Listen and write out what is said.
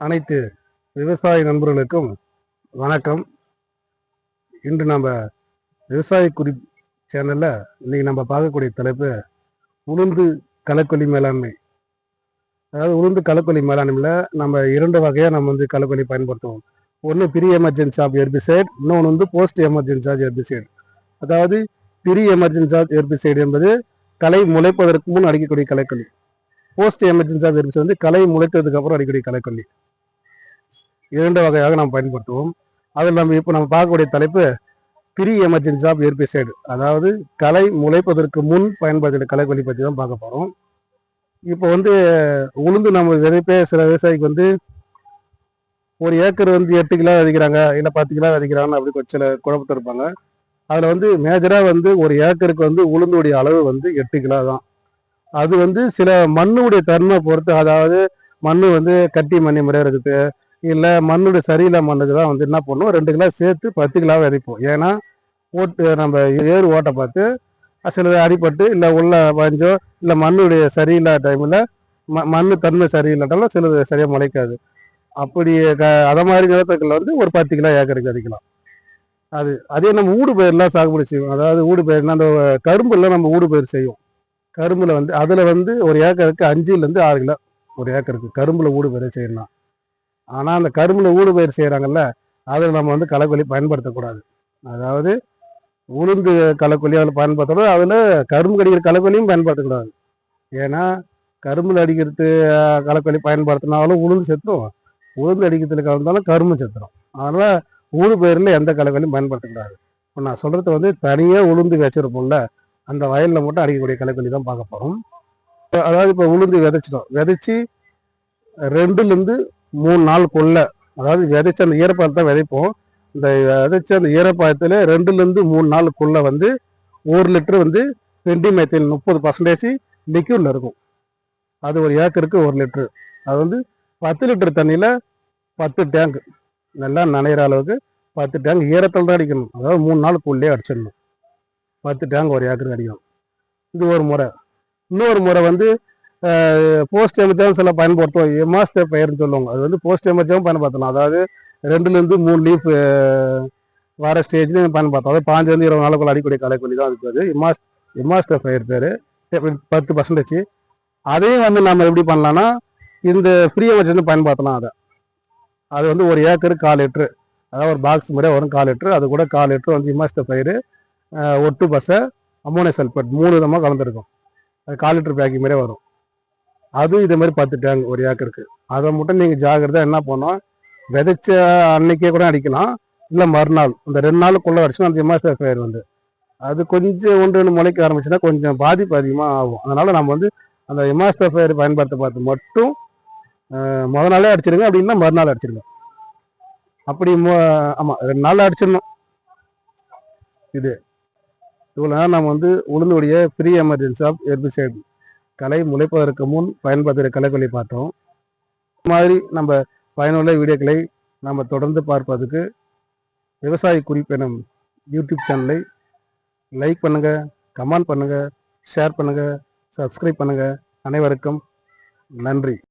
அனைத்து விவசாய நண்பர்களுக்கும் வணக்கம். இன்று நம்ம விவசாய குறி சேனலில் இன்னைக்கு நம்ம பார்க்கக்கூடிய தலைப்பு உளுந்து களைக்கொல்லி மேலாண்மை. அதாவது உளுந்து களைக்கொல்லி மேலாண்மையில் நம்ம இரண்டு வகையாக நம்ம வந்து களைக்கொல்லி பயன்படுத்துவோம். ஒன்று ப்ரீ எமர்ஜென்சி ஆஃப் எர்பிசைட் இன்னொன்று வந்து போஸ்ட் எமர்ஜென்சி ஆஃப் எர்பிசைட் அதாவது ப்ரீ எமர்ஜென்சி ஆஃப் எர்பிசைடு என்பது களை முளைப்பதற்கு முன் அடிக்கக்கூடிய களைக்கொல்லி போஸ்ட் எமர்ஜென்சி ஆஃப் வந்து களை முளைத்ததுக்கு அப்புறம் கலைக்கொல்லி களைக்கொல்லி இரண்டு வகையாக நாம் பயன்படுத்துவோம். அதில் நம்ம இப்போ நம்ம பார்க்கக்கூடிய தலைப்பு ப்ரீ எமர்ஜென்சி ஆஃப் எர்பிசைடு அதாவது களை முளைப்பதற்கு முன் பயன்படுத்திய களைக்கொல்லி பற்றி தான் பார்க்க போகிறோம் இப்போ வந்து உளுந்து நம்ம விதைப்பே சில விவசாயிக்கு வந்து ஒரு ஏக்கர் வந்து எட்டு கிலோ விதைக்கிறாங்க இல்லை பத்து கிலோ விதைக்கிறாங்கன்னு அப்படி சில குழப்பத்தில் இருப்பாங்க. அதில் வந்து மேஜராக வந்து ஒரு ஏக்கருக்கு வந்து உளுந்துடைய அளவு வந்து எட்டு கிலோ தான். அது வந்து சில மண்ணுடைய தன்மை பொறுத்து அதாவது மண் வந்து கட்டி மண்ணி முறையாக இருக்குது இல்லை மண்ணுடைய சரியில்லை மண்ணுக்கு தான் வந்து என்ன பண்ணுவோம் ரெண்டு கிலோ சேர்த்து பத்து கிலோ விதைப்போம் ஏன்னா ஓட்டு நம்ம ஏறு ஓட்டை பார்த்து சிலது அடிப்பட்டு இல்லை உள்ள பஞ்சோ இல்லை மண்ணுடைய சரியில்லாத டைமில் ம மண் தன்மை சரியில்லாட்டாலும் சிலது சரியாக முளைக்காது. அப்படி க அதை மாதிரி நிலத்துக்கள் வந்து ஒரு பத்து கிலோ ஏக்கருக்கு விதைக்கலாம் அது அதே நம்ம ஊடு பயிரெலாம் சாகுபடி செய்வோம். அதாவது ஊடு பயிர்னா அந்த கரும்புலாம் நம்ம ஊடு பயிர் செய்வோம். கரும்பில் வந்து அதில் வந்து ஒரு ஏக்கருக்கு அஞ்சுலேருந்து ஆறு கிலோ ஒரு ஏக்கருக்கு கரும்பில் ஊடு பயிர் செய்யணும் ஆனால் அந்த கரும்பில் ஊடு பயிர் செய்கிறாங்கல்ல அதில் நம்ம வந்து களைக்கொல்லி பயன்படுத்தக்கூடாது. அதாவது உளுந்து களைக்கொல்லி அதில் பயன்படுத்தணும் அதில் கரும்பு கடிக்கிற களைக்கொல்லியும் பயன்படுத்தக்கூடாது. ஏன்னா கரும்பில் அடிக்கிறது களைக்கொல்லி பயன்படுத்தினாலும் உளுந்து செத்துரும். உளுந்து அடிக்கிறதுல கலந்தாலும் கரும்பு செத்துரும். அதனால் ஊடு பயிரில் எந்த களைக்கொல்லியும் பயன்படுத்தக்கூடாது. இப்போ நான் சொல்கிறது வந்து தனியாக உளுந்து வச்சுருப்போம்ல அந்த வயலில் மட்டும் அடிக்கக்கூடிய களைக்கொல்லி தான் பார்க்க போகிறோம் அதாவது இப்போ உளுந்து விதைச்சிட்டோம். விதைச்சி ரெண்டுலேருந்து மூணு நாள் கொள்ள அதாவது விதைச்ச அந்த ஈரப்பதத்தை விதைப்போம். இந்த விதைச்ச அந்த ஈரப்பதத்தில் ரெண்டுலேருந்து மூணு நாளுக்குள்ளே வந்து ஒரு லிட்டர் வந்து பெண்டிமைத்தில் முப்பது பர்சன்டேஜ் லிக்யூடில் இருக்கும். அது ஒரு ஏக்கருக்கு ஒரு லிட்டரு. அது வந்து பத்து லிட்டர் தண்ணியில் பத்து டேங்க் நல்லா நனையிற அளவுக்கு பத்து டேங்க் ஈரத்தில் தான் அடிக்கணும். அதாவது மூணு நாளுக்குள்ளே அடிச்சிடணும். பத்து டேங்க் ஒரு ஏக்கருக்கு அடிக்கணும். இது ஒரு முறை. இன்னொரு முறை வந்து போஸ்ட் எமர்ஜென்சி சில பயன்படுத்துவோம். எமாஸ்டர் பயிர்னு சொல்லுவாங்க. அது வந்து போஸ்ட் எமர்ஜென்சி பயன்படுத்தலாம். அதாவது ரெண்டுலேருந்து மூணு லீஃப் வர ஸ்டேஜ்லேயும் பயன்படுத்தலாம். அதாவது பாஞ்சிலேருந்து இருபது நாளுக்குள்ள அடிக்கக்கூடிய களைக்கொல்லி தான் அதுக்கு அது இமாஸ் இமாஸ்டர் பயிர் பேர். பத்து பர்சன்டேஜ் அதையும் வந்து நம்ம எப்படி பண்ணலாம்னா இந்த ஃப்ரீ எமர்ஜென்சி பயன்படுத்தலாம் அதை. அது வந்து ஒரு ஏக்கருக்கு கால் லிட்ரு அதாவது ஒரு பாக்ஸ் முறை வரும் கால் லிட்ரு அது கூட கால் லிட்ரு வந்து இமாஸ்டர் பயிர். ஒட்டு பசை அமோனியம் சல்பேட் மூணு விதமாக கலந்துருக்கும். அது கால் லிட்டர் பேக்கிங் மாதிரியே வரும். அது இதே மாதிரி பத்து டேங்க் ஒரு ஏக்கருக்கு. அதை மட்டும் நீங்கள் ஜாகிரதாக என்ன பண்ணோம் விதைச்ச அன்னைக்கே கூட அடிக்கலாம். இல்லை மறுநாள். இந்த ரெண்டு நாளுக்குள்ளே அடிச்சுன்னா அந்த இமாஸ்டர் வந்து. அது கொஞ்சம் ஒன்று ரெண்டு முளைக்க ஆரம்பிச்சுன்னா கொஞ்சம் பாதிப்பு அதிகமாக ஆகும். அதனால் நம்ம வந்து அந்த இமாஸ்டர் பயன்படுத்த பார்த்து மட்டும் முத நாளே அடிச்சிருங்க. அப்படின்னா மறுநாள் அடிச்சிருங்க. அப்படி மு- ரெண்டு நாள் அடிச்சிடணும். இது. இவ்வளோ நேரம் நம்ம வந்து உளுந்துடைய ப்ரீ எமர்ஜென்சி ஆஃப் எர்பிசைடு கலை முளைப்பதற்கு முன் பயன்படுத்துகிற கலைகளை பார்த்தோம். இந்த மாதிரி நம்ம பயனுள்ள வீடியோக்களை நம்ம தொடர்ந்து பார்ப்பதுக்கு விவசாய குறிப்பெனும் யூடியூப் சேனலை லைக் பண்ணுங்கள் கமெண்ட் பண்ணுங்கள் ஷேர் பண்ணுங்கள் சப்ஸ்கிரைப் பண்ணுங்க. அனைவருக்கும் நன்றி.